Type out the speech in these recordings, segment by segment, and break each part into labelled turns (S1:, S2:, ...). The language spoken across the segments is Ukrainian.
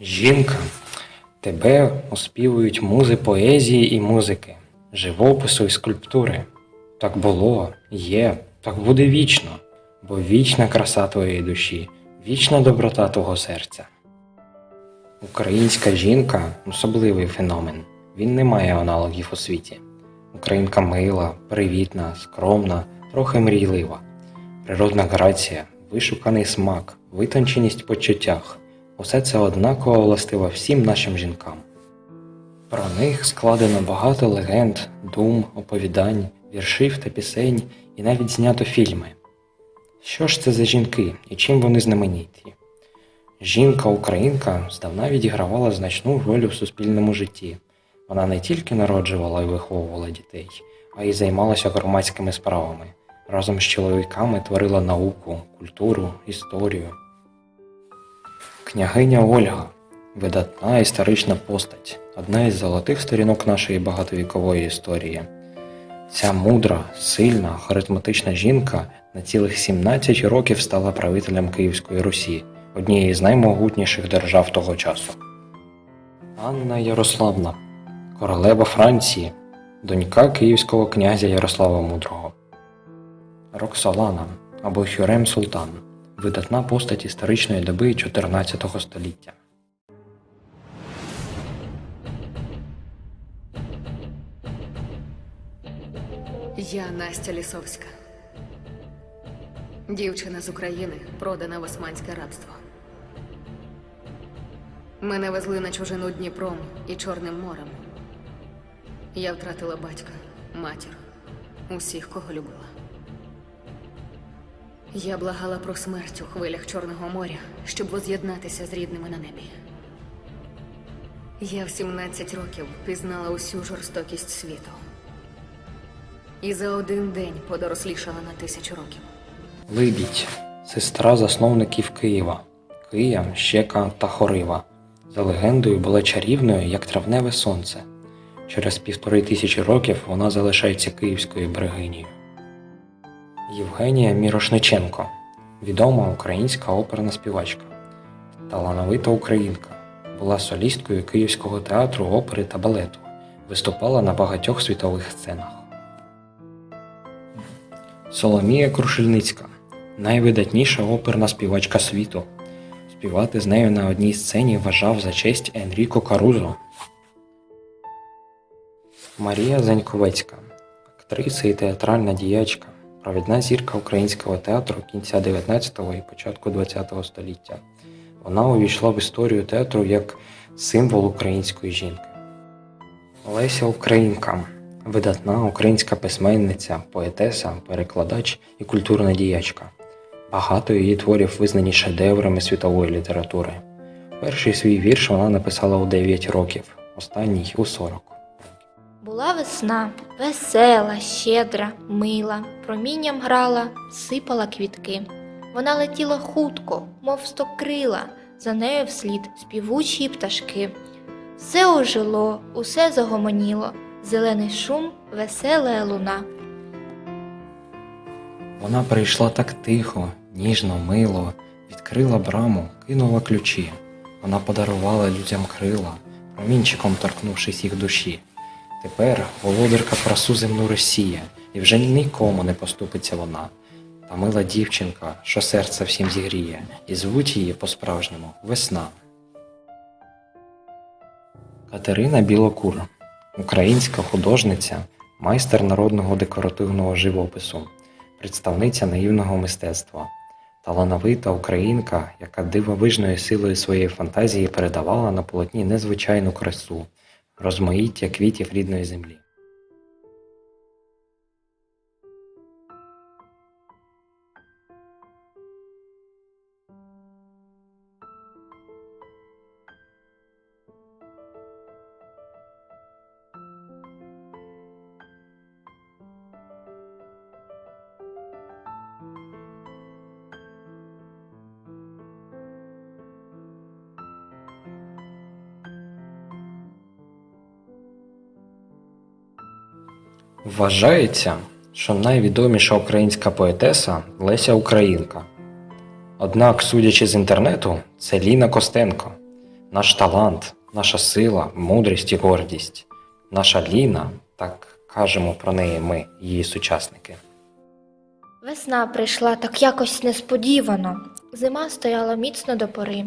S1: Жінка, тебе оспівують музи поезії і музики, живопису і скульптури. Так було, є, так буде вічно, бо вічна краса твоєї душі, вічна доброта твого серця. Українська жінка особливий феномен. Він не має аналогів у світі. Українка мила, привітна, скромна, трохи мрійлива. Природна грація, вишуканий смак, витонченість в почуттях усе це однаково властиво всім нашим жінкам. Про них складено багато легенд, дум, оповідань, віршів та пісень і навіть знято фільми. Що ж це за жінки і чим вони знамениті? Жінка-українка здавна відігравала значну роль у суспільному житті. Вона не тільки народжувала і виховувала дітей, а й займалася громадськими справами. Разом з чоловіками творила науку, культуру, історію. Княгиня Ольга видатна історична постать, одна із золотих сторінок нашої багатовікової історії. Ця мудра, сильна, харизматична жінка на цілих 17 років стала правителем Київської Русі, однієї з наймогутніших держав того часу. Анна Ярославна, королева Франції, донька київського князя Ярослава Мудрого. Роксолана або Хюрем Султан видатна постать історичної доби 14 століття.
S2: Я Настя Лісовська. Дівчина з України, продана в османське рабство. Мене везли на чужину Дніпром і Чорним морем. Я втратила батька, матір, усіх, кого любила. Я благала про смерть у хвилях Чорного моря, щоб воз'єднатися з рідними на небі. Я в 17 років пізнала усю жорстокість світу. І за один день подорослішала на тисячу років.
S1: Либідь сестра засновників Києва, Кия, Щека та Хорива. За легендою була чарівною, як травневе сонце. Через півтори тисячі років вона залишається київською берегинею. Євгенія Мірошниченко відома українська оперна співачка, талановита українка, була солісткою Київського театру опери та балету, виступала на багатьох світових сценах. Соломія Крушельницька найвидатніша оперна співачка світу. Співати з нею на одній сцені вважав за честь Енріко Карузо. Марія Заньковецька, актриса і театральна діячка, провідна зірка українського театру кінця 19-го і початку 20-го століття. Вона увійшла в історію театру як символ української жінки. Леся Українка видатна українська письменниця, поетеса, перекладач і культурна діячка. Багато її творів визнані шедеврами світової літератури. Перший свій вірш вона написала у 9 років, останній у 40.
S3: Була весна, весела, щедра, мила, промінням грала, сипала квітки. Вона летіла хутко, мов стокрила, за нею вслід співучі пташки. Все ожило, усе загомоніло, зелений шум, весела луна.
S1: Вона прийшла так тихо, ніжно, мило, відкрила браму, кинула ключі. Вона подарувала людям крила, промінчиком торкнувшись їх душі. Тепер володарка прасу земну Росія, і вже нікому не поступиться вона. Та мила дівчинка, що серце всім зігріє, і звуть її по-справжньому весна. Катерина Білокур, українська художниця, майстер народного декоративного живопису, представниця наївного мистецтва, талановита українка, яка дивовижною силою своєї фантазії передавала на полотні незвичайну красу, розмаїття квітів рідної землі. Вважається, що найвідоміша українська поетеса Леся Українка. Однак, судячи з інтернету, це Ліна Костенко. наш талант, наша сила, мудрість і гордість, наша Ліна, так кажемо про неї ми, її сучасники.
S3: Весна прийшла так якось несподівано. Зима стояла міцно до пори.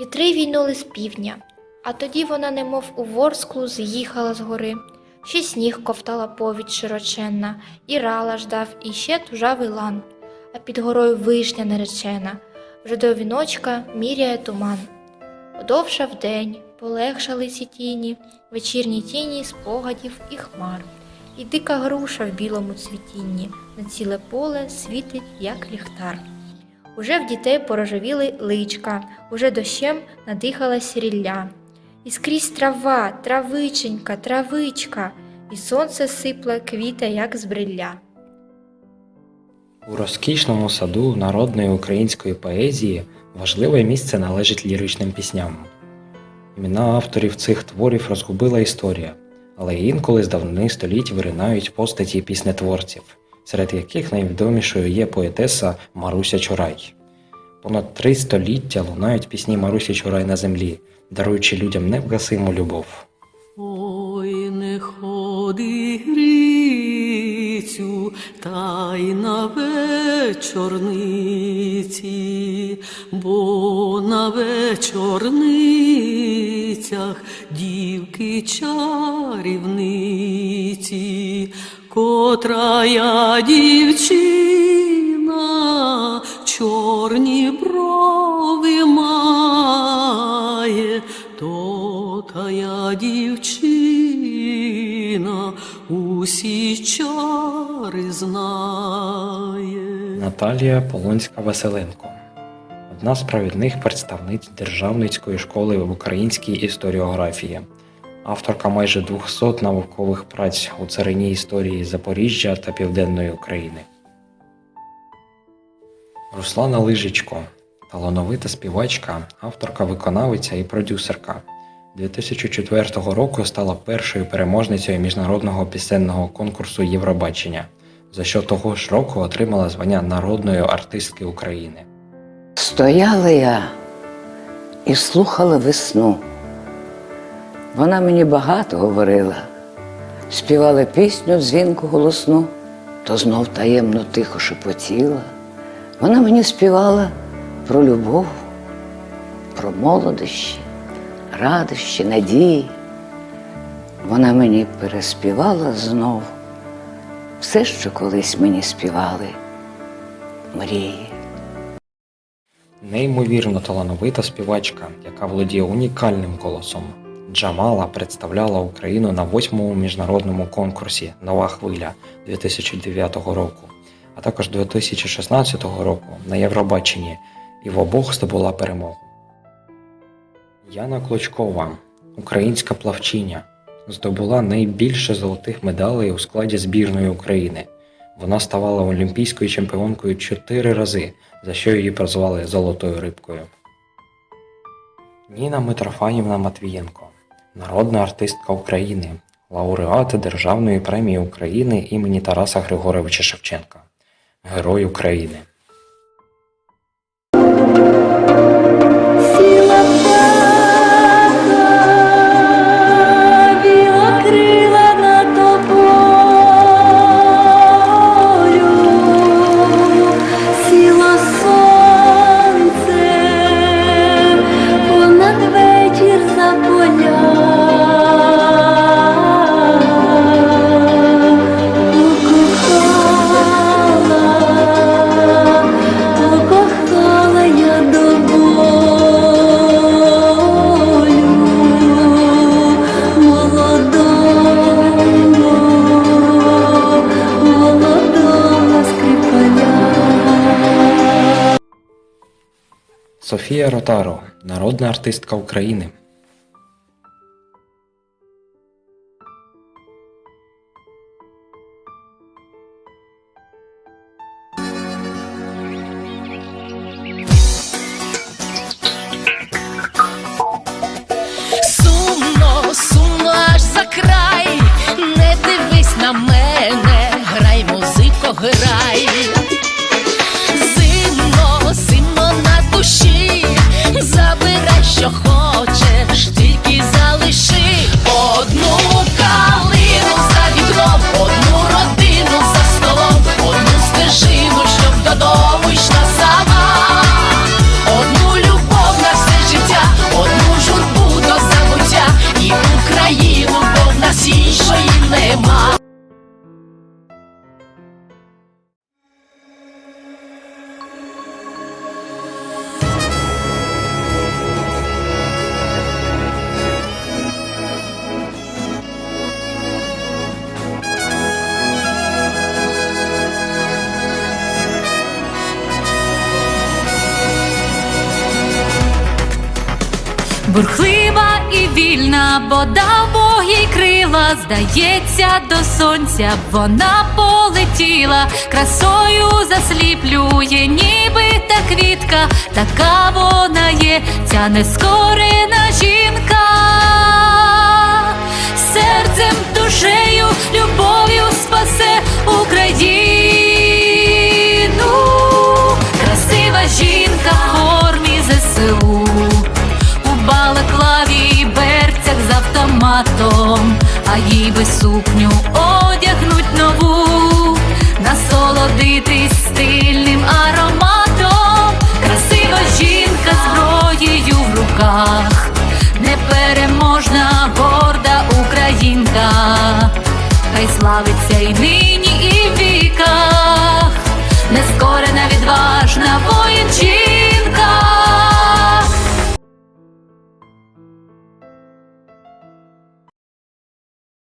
S3: Вітри війнули з півдня, а тоді вона, немов у ворсклу, з'їхала з гори. Ще сніг ковтала повідь широченна, і рала ждав іще тужавий лан, а під горою вишня неречена, вже до віночка міряє туман. Подовшав день, полегшали ці тіні, вечірні тіні спогадів і хмар, і дика груша в білому цвітінні на ціле поле світить, як ліхтар. Уже в дітей порожевіли личка, уже дощем надихалась рілля. І скрізь трава, травиченька, травичка, і сонце сипле квіте, як з брилля.
S1: У розкішному саду народної української поезії важливе місце належить ліричним пісням. Імена авторів цих творів розгубила історія, але інколи з давнини століть виринають постаті піснетворців, серед яких найвідомішою є поетеса Маруся Чурай. Понад три століття лунають пісні Марусі Чурай на землі, даруючи людям невгасиму любов.
S4: Ой, не ходи грицю, та й на вечорниці, бо на вечорницях дівки чарівниці, котра я дівчина, чорні брови має, то та я дівчина, усі чари знає.
S1: Наталія Полонська Василенко одна з провідних представниць Державницької школи в українській історіографії, авторка майже 200 наукових праць у царині історії Запоріжжя та Південної України. Руслана Лижичко талановита співачка, авторка, виконавиця і продюсерка. 2004 року стала першою переможницею міжнародного пісенного конкурсу Євробачення, за що того ж року отримала звання народної артистки України.
S5: Стояла я і слухала весну. Вона мені багато говорила, співала пісню дзвінку голосну, то знов таємно тихо шепотіла. Вона мені співала про любов, про молодощі, радощі, надії. Вона мені переспівала знов все, що колись мені співали мрії.
S1: Неймовірно талановита співачка, яка володіє унікальним голосом. Джамала представляла Україну на восьмому міжнародному конкурсі Нова хвиля 2009 року, а також 2016 року на Євробаченні і в обох здобула перемогу. Яна Клочкова, українська плавчиня, здобула найбільше золотих медалей у складі збірної України. Вона ставала олімпійською чемпіонкою чотири рази, за що її прозвали Золотою рибкою. Ніна Митрофанівна Матвієнко, народна артистка України, лауреат Державної премії України імені Тараса Григоровича Шевченка, Герой України. Софія Ротаро, народна артистка України.
S6: нема.
S7: Бурхлива і вільна вода їй крила, здається, до сонця вона полетіла, красою засліплює, ніби та квітка, така вона є, ця нескорена жінка, серцем, славиться і нині, і в віках, нескорена, відважна воїн